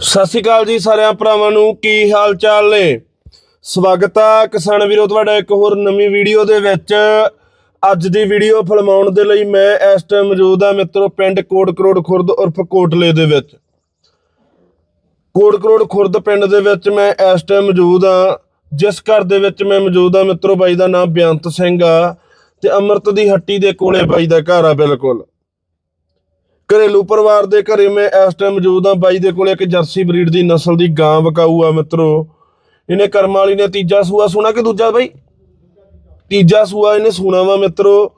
ਸਤਿ ਸ਼੍ਰੀ ਅਕਾਲ ਜੀ ਸਾਰਿਆਂ ਭਰਾਵਾਂ ਨੂੰ, ਕੀ ਹਾਲ ਚਾਲ ਨੇ? ਸਵਾਗਤ ਆ ਕਿਸਾਨ ਵੀਰੋ, ਤੁਹਾਡਾ ਇੱਕ ਹੋਰ ਨਵੀਂ ਵੀਡੀਓ ਦੇ ਵਿੱਚ। ਅੱਜ ਦੀ ਵੀਡੀਓ ਫਿਲਮਾਉਣ ਦੇ ਲਈ ਮੈਂ ਇਸ ਟਾਈਮ ਮੌਜੂਦ ਆ ਮਿੱਤਰੋ, ਪਿੰਡ ਕੋਟ ਕਰੋੜ ਖੁਰਦ ਉਰਫ ਕੋਟਲੇ ਦੇ ਵਿੱਚ। ਕੋਟ ਕਰੋੜ ਖੁਰਦ ਪਿੰਡ ਦੇ ਵਿੱਚ ਮੈਂ ਇਸ ਟਾਈਮ ਮੌਜੂਦ ਆ ਜਿਸ ਘਰ ਦੇ ਵਿੱਚ ਮੈਂ ਮੌਜੂਦ ਆ ਮਿੱਤਰੋ, ਬਾਈ ਦਾ ਨਾਮ ਬੇਅੰਤ ਸਿੰਘ ਆ ਤੇ ਅਮਰਤ ਦੀ ਹੱਟੀ ਦੇ ਕੋਲੇ ਬਾਈ ਦਾ ਘਰ ਆ ਬਿਲਕੁਲ। ਘਰੇਲੂ ਪਰਿਵਾਰ ਦੇ ਘਰੇ ਮੈਂ ਇਸ ਟਾਈਮ ਮੌਜੂਦ ਹਾਂ। ਬਾਈ ਦੇ ਕੋਲੇ ਇੱਕ ਜਰਸੀ ਬਰੀਡ ਦੀ ਨਸਲ ਦੀ ਗਾਂ ਵਕਾਊ ਆ ਮਿੱਤਰੋ। ਇਹਨੇ ਕਰਮ ਵਾਲੀ ਨੇ ਤੀਜਾ ਸੂਆ ਸੁਣਾ ਕਿ ਦੂਜਾ ਬਾਈ? ਤੀਜਾ ਸੂਆ ਇਹਨੇ ਸੁਣਾ ਵਾ ਮਿੱਤਰੋ।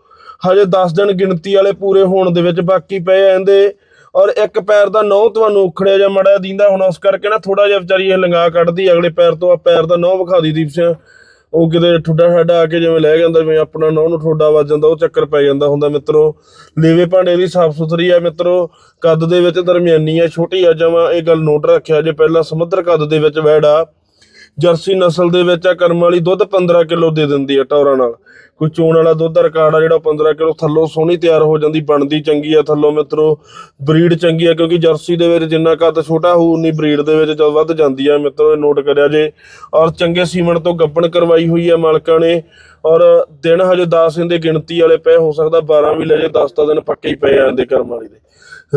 ਹਜੇ 10 ਦਿਨ ਗਿਣਤੀ ਵਾਲੇ ਪੂਰੇ ਹੋਣ ਦੇ ਵਿੱਚ ਬਾਕੀ ਪਏ ਆ ਔਰ ਇੱਕ ਪੈਰ ਦਾ ਨਹੁੰ ਤੁਹਾਨੂੰ ਉਖੜਿਆ ਜਾਂ ਮੜਿਆ ਦਿੰਦਾ। ਹੁਣ ਉਸ ਕਰਕੇ ਨਾ ਥੋੜਾ ਜਿਹਾ ਵਿਚਾਰੀ ਇਹ ਲੰਗਾ ਕੱਢਦੀ। ਅਗਲੇ ਪੈਰ ਤੋਂ ਆ ਪੈਰ ਦਾ ਨਹੁੰ ਵਿਖਾ ਦੀ ਦੀਪ ਸਿੰਘ। ਉਹ ਕਿਤੇ ਠੁੱਡਾ ਠਾਡਾ ਆ ਕੇ ਜਿਵੇਂ ਲੈ ਜਾਂਦਾ, ਜਿਵੇਂ ਆਪਣਾ ਨਹੁੰ ਨੂੰ ਠੋਡਾ ਵੱਜ ਜਾਂਦਾ, ਉਹ ਚੱਕਰ ਪੈ ਜਾਂਦਾ ਹੁੰਦਾ ਮਿੱਤਰੋ। ਲੇਵੇ ਭਾਂਡੇ ਦੀ ਸਾਫ਼ ਸੁਥਰੀ ਆ ਮਿੱਤਰੋ। ਕੱਦ ਦੇ ਵਿੱਚ ਦਰਮਿਆਨੀ ਆ, ਛੋਟੀ ਆ ਜਮਾ, ਇਹ ਗੱਲ ਨੋਟ ਰੱਖਿਆ, ਜੇ ਪਹਿਲਾਂ ਸਮੁੰਦਰ ਕੱਦ ਦੇ ਵਿੱਚ ਵੈੜਾ ਜਰਸੀ ਨਸਲ ਦੇ ਵਿੱਚ ਆ, ਕਰਮ ਵਾਲੀ ਦੁੱਧ 15 ਕਿਲੋ ਦੇ ਦਿੰਦੀ ਆ ਟੌਰਾਂ ਨਾਲ। ਕੋਈ ਚੋਣ ਵਾਲਾ ਦੁੱਧ ਦਾ ਰਿਕਾਰਡ ਆ, ਜਿਹੜਾ 15 ਕਿਲੋ ਥੱਲੋਂ ਸੋਹਣੀ ਤਿਆਰ ਹੋ ਜਾਂਦੀ, ਬਣਦੀ ਚੰਗੀ ਆ ਥੱਲੋਂ ਮਿੱਤਰੋ, ਬਰੀਡ ਚੰਗੀ ਆ, ਕਿਉਂਕਿ ਜਰਸੀ ਦੇ ਵਿੱਚ ਜਿੰਨਾ ਕੱਦ ਛੋਟਾ ਹੋਊ, ਉਨੀ ਬਰੀਡ ਦੇ ਵਿੱਚ ਜਦ ਵੱਧ ਜਾਂਦੀ ਆ। ਮਿੱਤਰੋ, ਇਹ ਨੋਟ ਕਰਿਆ ਜੇ। ਔਰ ਚੰਗੇ ਸੀਮਨ ਤੋਂ ਗੱਬਣ ਕਰਵਾਈ ਹੋਈ ਆ ਮਾਲਕਾਂ ਨੇ। ਔਰ ਦਿਨ ਹਜੇ 10 ਇਹਦੇ ਗਿਣਤੀ ਵਾਲੇ ਪਏ, ਹੋ ਸਕਦਾ 12 ਵੀ ਲੈ ਜੇ 10 ਤਾਂ ਦਿਨ ਪੱਕੇ ਹੀ ਪਏ ਆ ਇਹਦੇ ਕਰਮ ਵਾਲੀ ਦੇ।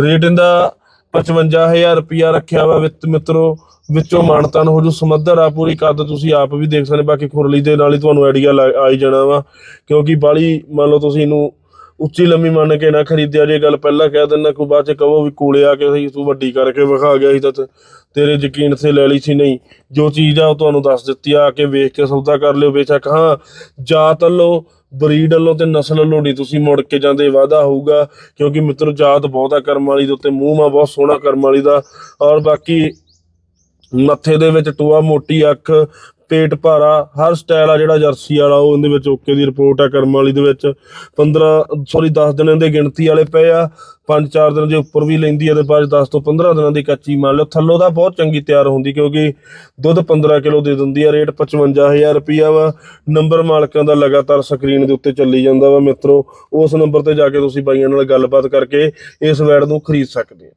ਰੇਟ ਇਹਦਾ 55000 ਰੁਪਇਆ ਰੱਖਿਆ ਵਾ ਵਿੱਤ ਮਿੱਤਰੋ, ਵਿੱਚੋਂ ਮਾਨਤਨ ਹੋ ਜੂ, ਸਮੱਧਰ ਆ ਪੂਰੀ ਕੱਦ ਤੁਸੀਂ ਆਪ ਵੀ ਦੇਖ ਸਕਦੇ, ਬਾਕੀ ਖੁਰਲੀ ਦੇ ਨਾਲ ਹੀ ਤੁਹਾਨੂੰ ਆਈਡੀਆ ਆਈ ਜਾਣਾ ਵਾ, ਕਿਉਂਕਿ ਬਾਲੀ ਮੰਨ ਲਓ ਤੁਸੀਂ ਇਹਨੂੰ ਉੱਚੀ ਲੰਮੀ ਮੰਨ ਕੇ ਨਾ ਖਰੀਦਿਆ, ਜੇ ਗੱਲ ਪਹਿਲਾਂ ਕਹਿ ਦਿੰਦਾ, ਕੋਈ ਬਾਅਦ ਚ ਕਹੋ ਵੀ ਕੋਲੇ ਆ ਕੇ ਸਹੀ ਤੂੰ ਵੱਡੀ ਕਰਕੇ ਵਿਖਾ ਗਿਆ ਸੀ ਤਾਂ ਤੇਰੇ ਯਕੀਨ ਤੇ ਲੈ ਲਈ ਸੀ ਨਹੀਂ। ਜੋ ਚੀਜ਼ ਆ ਉਹ ਤੁਹਾਨੂੰ ਦੱਸ ਦਿੱਤੀ ਆ ਕੇ ਵੇਖ ਕੇ ਸੌਦਾ ਕਰ ਲਿਓ, ਬੇਸ਼ੱਕ ਹਾਂ ਜਾਤ ਵੱਲੋਂ ਬਰੀਡ ਵੱਲੋਂ ਤੇ ਨਸਲ ਵੱਲੋਂ ਨਹੀਂ, ਤੁਸੀਂ ਮੁੜ ਕੇ ਜਾਂਦੇ ਵਾਦਾ ਹੋਊਗਾ, ਕਿਉਂਕਿ ਮਿੱਤਰ, ਜਾਤ ਬਹੁਤ ਆ ਕਰਮ ਵਾਲੀ ਦੇ ਉੱਤੇ, ਮੂੰਹ ਮਾ ਬਹੁਤ ਸੋਹਣਾ ਕਰਮ ਵਾਲੀ ਦਾ, ਔਰ ਬਾਕੀ ਮੱਥੇ ਦੇ ਵਿੱਚ ਟੋਆ, ਮੋਟੀ ਅੱਖ ਪੇਟ ਭਾਰਾ, ਹਰ ਸਟਾਈਲ ਆ ਜਿਹੜਾ ਜਰਸੀ ਵਾਲਾ, ਉਹ ਉਹਦੇ ਵਿੱਚ ਓਕੇ ਦੀ ਰਿਪੋਰਟ ਆ ਕਰਮ ਵਾਲੀ ਦੇ ਵਿੱਚ। 15 ਸੌਰੀ 10 ਦਿਨਾਂ ਦੇ ਗਿਣਤੀ ਵਾਲੇ ਪਏ ਆ। 5-4 ਦਿਨ ਦੇ ਉੱਪਰ ਵੀ ਲੈਂਦੀ ਆ ਤੇ ਬਾਅਦ 10 ਤੋਂ 15 ਦਿਨਾਂ ਦੀ ਕੱਚੀ ਮੰਨ ਲਓ। ਥੱਲੋਂ ਦਾ ਬਹੁਤ ਚੰਗੀ ਤਿਆਰ ਹੁੰਦੀ ਕਿਉਂਕਿ ਦੁੱਧ 15 ਕਿਲੋ ਦੇ ਦਿੰਦੀ ਆ, ਰੇਟ 55000 ਰੁਪਿਆ ਵਾ। ਨੰਬਰ ਮਾਲਕਾਂ ਦਾ ਲਗਾਤਾਰ ਸਕਰੀਨ ਦੇ ਉੱਤੇ ਚੱਲੀ ਜਾਂਦਾ ਵਾ ਮਿੱਤਰੋ। ਉਸ ਨੰਬਰ ਤੇ ਜਾ ਕੇ ਤੁਸੀਂ ਬਾਈਆਂ ਨਾਲ ਗੱਲਬਾਤ ਕਰਕੇ ਇਸ ਵੈਡ ਨੂੰ ਖਰੀਦ ਸਕਦੇ ਆ।